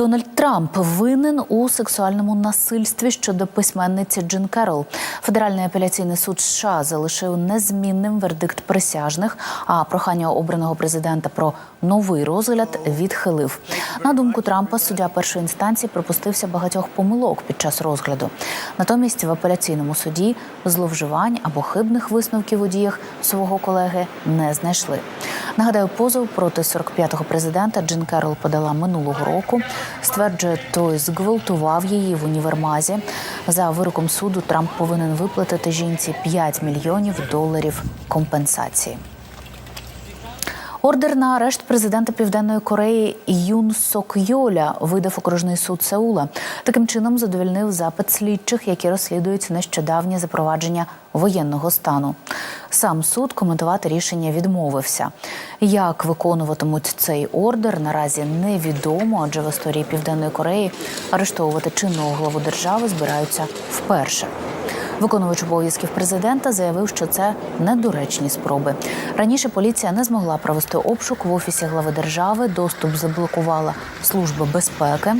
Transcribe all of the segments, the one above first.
Дональд Трамп винен у сексуальному насильстві щодо письменниці Джин Керол. Федеральний апеляційний суд США залишив незмінним вердикт присяжних, а прохання обраного президента про новий розгляд відхилив. На думку Трампа, суддя першої інстанції припустився багатьох помилок під час розгляду. Натомість в апеляційному суді зловживань або хибних висновків у діях свого колеги не знайшли. Нагадаю, позов проти 45-го президента Джин Керол подала минулого року. Стверджує, той зґвалтував її в універмазі. За вироком суду Трамп повинен виплатити жінці 5 мільйонів доларів компенсації. Ордер на арешт президента Південної Кореї Юн Сок Йоля видав окружний суд Сеула. Таким чином задовільнив запит слідчих, які розслідують нещодавнє запровадження воєнного стану. Сам суд коментувати рішення відмовився. Як виконуватимуть цей ордер, наразі невідомо, адже в історії Південної Кореї арештовувати чинного главу держави збираються вперше. Виконувач обов'язків президента заявив, що це недоречні спроби. Раніше поліція не змогла провести обшук в офісі глави держави. Доступ заблокувала служба безпеки.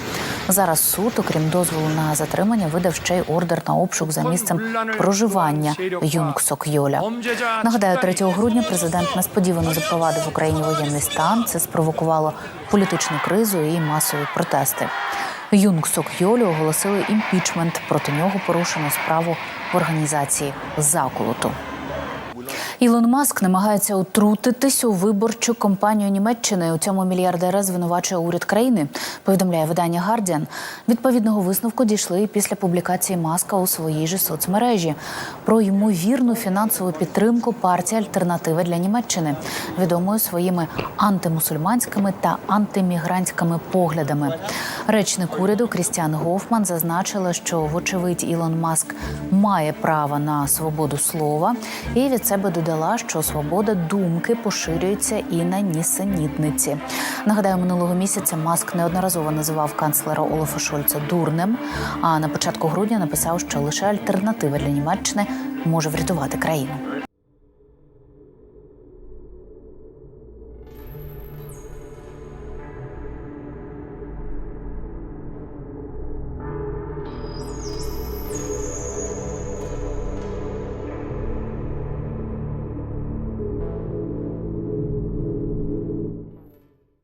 Зараз суд, окрім дозволу на затримання, видав ще й ордер на обшук за місцем проживання Юнг Сок Йоля. Нагадаю, 3 грудня президент несподівано запровадив в Україні воєнний стан. Це спровокувало політичну кризу і масові протести. Юнг Сок Йолю оголосили імпічмент. Проти нього порушено справу в організації заколоту. Ілон Маск намагається утрутитись у виборчу кампанію Німеччини. У цьому мільярдера звинувачує уряд країни. Повідомляє видання Гардіан. Відповідного висновку дійшли після публікації Маска у своїй же соцмережі про ймовірну фінансову підтримку партії Альтернатива для Німеччини, відомою своїми антимусульманськими та антимігрантськими поглядами. Речник уряду Крістіан Гофман зазначила, що вочевидь Ілон Маск має право на свободу слова, і від себе додала, що свобода думки поширюється і на нісенітниці. Нагадаю, минулого місяця Маск неодноразово називав канцлера Олафа Шольца дурним. А на початку грудня написав, що лише альтернатива для Німеччини може врятувати країну.